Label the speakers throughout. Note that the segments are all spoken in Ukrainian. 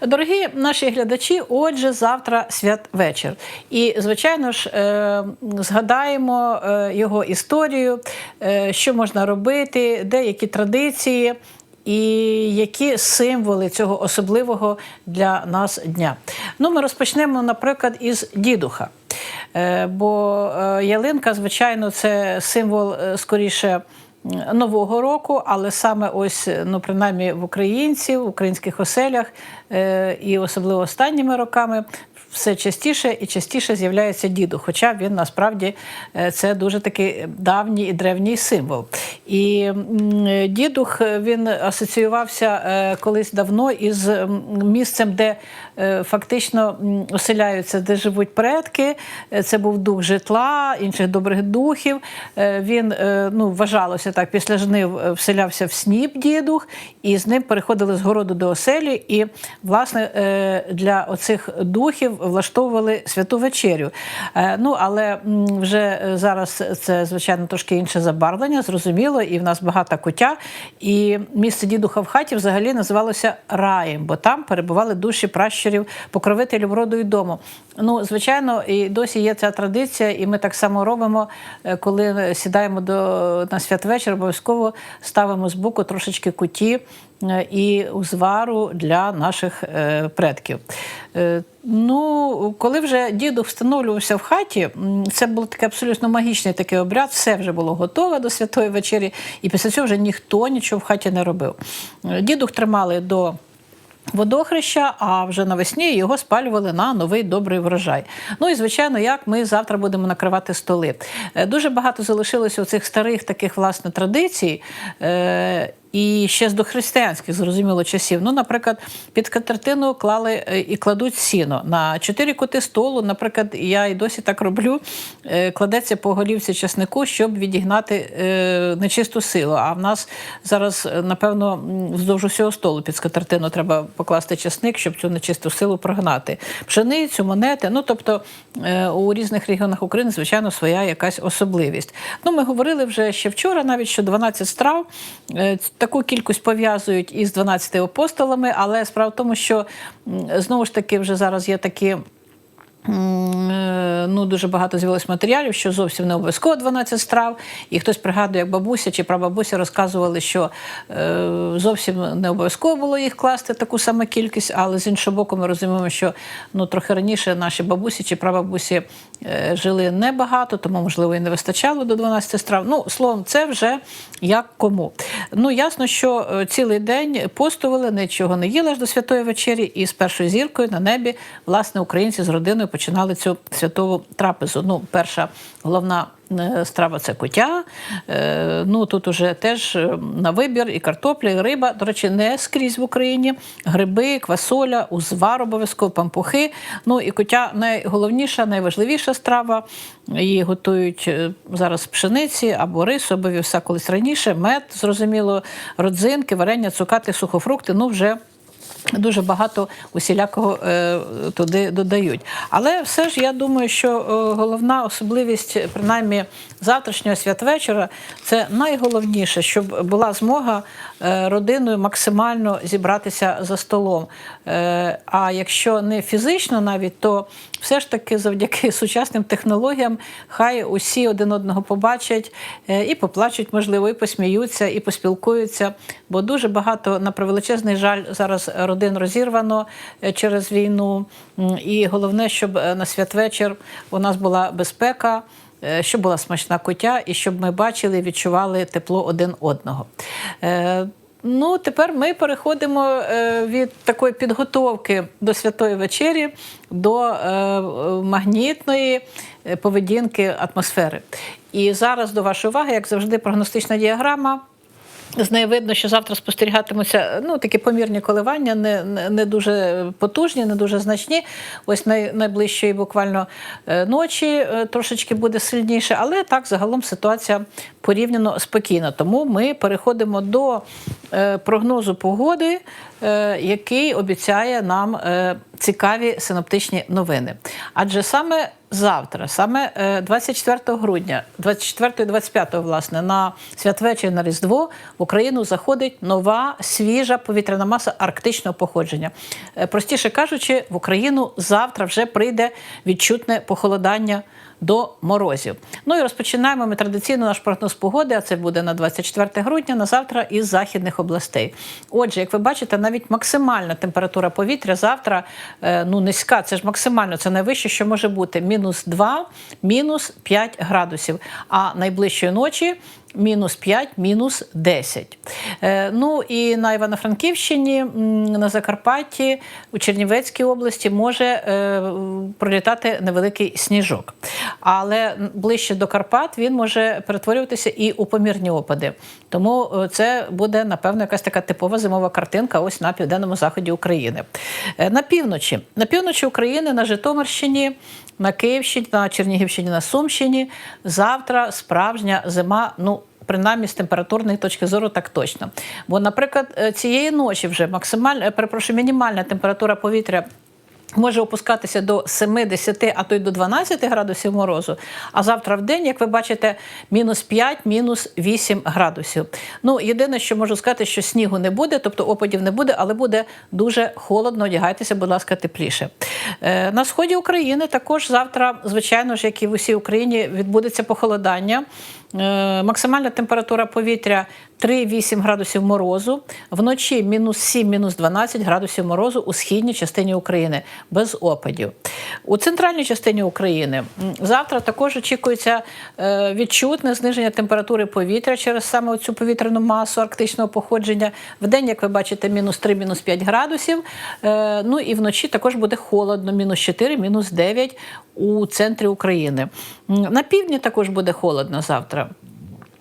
Speaker 1: Дорогі наші глядачі, отже, завтра святвечір. І, звичайно ж, е, згадаємо е, його історію, е, що можна робити, деякі традиції. І які символи цього особливого для нас дня? Ну, ми розпочнемо, наприклад, із дідуха. Бо ялинка, звичайно, це символ скоріше нового року, але саме ось, ну принаймні в українців, в українських оселях, е, і особливо останніми роками. Все частіше і частіше з'являється діду, хоча він насправді е, це дуже такий давній і древній символ. І дідух е, він асоціювався е, колись давно із місцем, де е, фактично оселяються, де живуть предки. Е, Це був дух житла, інших добрих духів. Е, Він е, ну, вважалося так, після жнив е, вселявся в сніп дідух, і з ним переходили з городу до оселі. І, власне, е, для оцих духів влаштовували святу вечерю. Е, Ну, але вже зараз це, звичайно, трошки інше забарвлення, зрозуміло, і в нас багата кутя. І місце дідуха в хаті взагалі називалося раєм, бо там перебували душі пращурів, покровителів роду і дому. Ну, звичайно, і досі є ця традиція, і ми так само робимо, коли сідаємо до на святвечір, обов'язково ставимо з боку трошечки куті е, і узвару для наших е, предків. Е, Ну, коли вже діду встановлювався в хаті, це був такий абсолютно магічний такий обряд, все вже було готове до святої вечері, і після цього вже ніхто нічого в хаті не робив. Діду, тримали до водохреща, а вже навесні його спалювали на новий добрий врожай. Ну і звичайно, як ми завтра будемо накривати столи. Е, Дуже багато залишилося у цих старих таких власне традицій. І ще з дохристиянських, зрозуміло, часів. Ну, наприклад, під катертину клали е, і кладуть сіно. На чотири кути столу, наприклад, я і досі так роблю, е, кладеться по голівці часнику, щоб відігнати е, нечисту силу. А в нас зараз, напевно, вздовж усього столу під скатертину треба покласти часник, щоб цю нечисту силу прогнати. Пшеницю, монети. Ну, тобто у різних регіонах України, звичайно, своя якась особливість. Ну, ми говорили вже ще вчора, навіть що 12 страв. Таку кількість пов'язують із 12 апостолами, але справа в тому, що знову ж таки вже зараз є такі. Е, Ну, дуже багато з'явилось матеріалів, що зовсім не обов'язково 12 страв. І хтось пригадує, як бабуся чи прабабуся розказували, що е, зовсім не обов'язково було їх класти таку саму кількість, але з іншого боку, ми розуміємо, що ну, трохи раніше наші бабусі чи прабабусі е, жили небагато, тому, можливо, і не вистачало до 12 страв. Ну, словом, це вже як кому. Ну, ясно, що е, цілий день постували, нічого не їли аж до святої вечері, і з першою зіркою на небі, власне, українці з родиною починали цю святову трапезу. Ну, перша головна е, страва це кутя. Е, Ну тут уже теж е, на вибір і картопля, і риба. До речі, не скрізь в Україні. Гриби, квасоля, узвар обов'язково, пампухи. Ну і кутя найголовніша, найважливіша страва. Її готують зараз пшениці або рису, або вівса колись раніше. Мед, зрозуміло, родзинки, варення, цукати, сухофрукти. Ну вже Дуже багато усілякого е, туди додають. Але все ж я думаю, що е, головна особливість, принаймні завтрашнього святвечора, це найголовніше, щоб була змога е, родиною максимально зібратися за столом. Е, а якщо не фізично навіть, то все ж таки завдяки сучасним технологіям хай усі один одного побачать е, і поплачуть, можливо, і посміються, і поспілкуються. Бо дуже багато на превеличезний жаль зараз родин розірвано е, через війну. І головне, щоб е, на святвечір у нас була безпека. Щоб була смачна кутя, і щоб ми бачили відчували тепло один одного. Ну, тепер ми переходимо е, від такої підготовки до святої вечері до е, магнітної е, поведінки атмосфери. І зараз до вашої уваги, як завжди, прогностична діаграма. З неї видно, що завтра спостерігатимуться ну, такі помірні коливання, не, не, дуже потужні, не дуже значні. Ось най, найближчої буквально е, ночі е, трошечки буде сильніше, але так загалом ситуація порівняно спокійна. Тому ми переходимо до е, прогнозу погоди, який обіцяє нам цікаві синоптичні новини. Адже саме завтра, саме е, 24 грудня, 24 і 25, власне, на святвечір на Різдво в Україну заходить нова свіжа повітряна маса арктичного походження. Е, Простіше кажучи, в Україну завтра вже прийде відчутне похолодання до морозів. Ну і розпочинаємо ми традиційно наш прогноз погоди, а це буде на 24 грудня, на завтра із західних областей. Отже, як ви бачите, навіть максимальна температура повітря завтра е, ну низька, це ж максимально, це найвище, що може бути мінус 2, мінус 5 градусів. А найближчої ночі мінус 5, мінус 10. Е, ну і на Івано-Франківщині, на Закарпатті, у Чернівецькій області може е, пролітати невеликий сніжок. Але ближче до Карпат він може перетворюватися і у помірні опади. Тому е, це буде, напевно, якась така типова зимова картинка ось на південному заході України. На півночі. На півночі України, на Житомирщині, на Київщині, на Чернігівщині, на Сумщині завтра справжня зима. Ну, Принаймні з температурної точки зору так точно. Бо, наприклад, е, цієї ночі вже максимальна, е, перепрошую, мінімальна температура повітря може опускатися до 7, 10, а то й до 12 градусів морозу. А завтра в день, як ви бачите, мінус 5, мінус 8 градусів. Ну, єдине, що можу сказати, що снігу не буде, тобто опадів не буде, але буде дуже холодно. Одягайтеся, будь ласка, тепліше. Е, На сході України також завтра, звичайно ж, як і в усій Україні, відбудеться похолодання. Е, Максимальна температура повітря 3-8 градусів морозу, вночі мінус 7, мінус 12 градусів морозу у східній частині України без опадів. У центральній частині України завтра також очікується е, відчутне зниження температури повітря через саме цю повітряну масу арктичного походження. В день, як ви бачите, мінус 3, мінус 5 градусів. Е, Ну і вночі також буде холодно, мінус 4, мінус 9 у центрі України. На півдні також буде холодно завтра.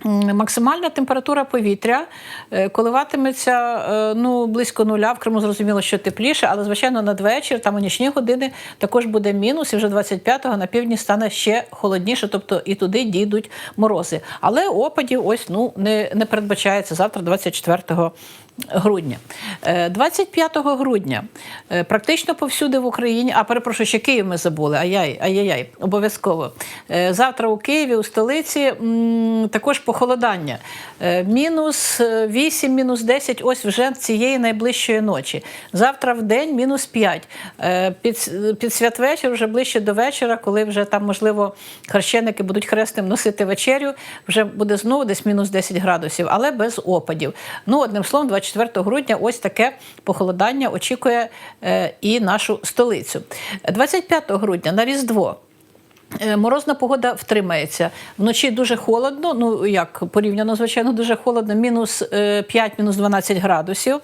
Speaker 1: Максимальна температура повітря е, коливатиметься е, ну, близько нуля. В Криму зрозуміло, що тепліше, але звичайно надвечір, там у нічні години також буде мінус, і вже 25-го на півдні стане ще холодніше, тобто і туди дійдуть морози. Але опадів ось ну не, не передбачається завтра, 24 грудня. Е, 25 грудня е, практично повсюди в Україні, а перепрошую, ще Київ ми забули. Ай-яй, ай-яй, обов'язково. Е, Завтра у Києві, у столиці також похолодання. Е, Мінус 8, мінус 10, ось вже цієї найближчої ночі. Завтра в день мінус 5. Е, Під, під святвечір, вже ближче до вечора, коли вже там, можливо, хрещеники будуть хрестем носити вечерю, вже буде знову десь мінус 10 градусів, але без опадів. Ну, одним словом, 24 грудня ось таке похолодання очікує е, і нашу столицю. 25 грудня на Різдво. Е, Морозна погода втримається. Вночі дуже холодно, ну як порівняно, звичайно, дуже холодно, мінус 5, мінус 12 градусів.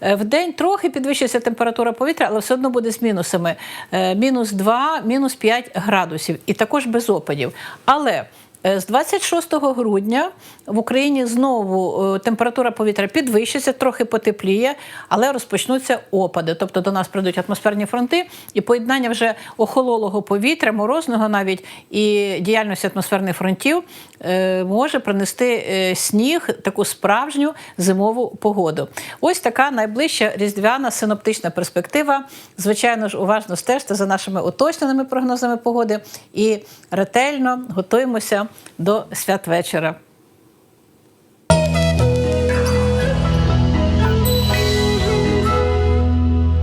Speaker 1: Е, В день трохи підвищиться температура повітря, але все одно буде з мінусами. Е, Мінус 2, мінус 5 градусів. І також без опадів. Але Е, З 26 грудня в Україні знову е, температура повітря підвищиться, трохи потепліє, але розпочнуться опади. Тобто до нас прийдуть атмосферні фронти, і поєднання вже охололого повітря, морозного навіть і діяльності атмосферних фронтів е, може принести е, сніг, таку справжню зимову погоду. Ось така найближча різдвяна синоптична перспектива. Звичайно ж, уважно стежте за нашими уточненими прогнозами погоди і ретельно готуємося до святвечора.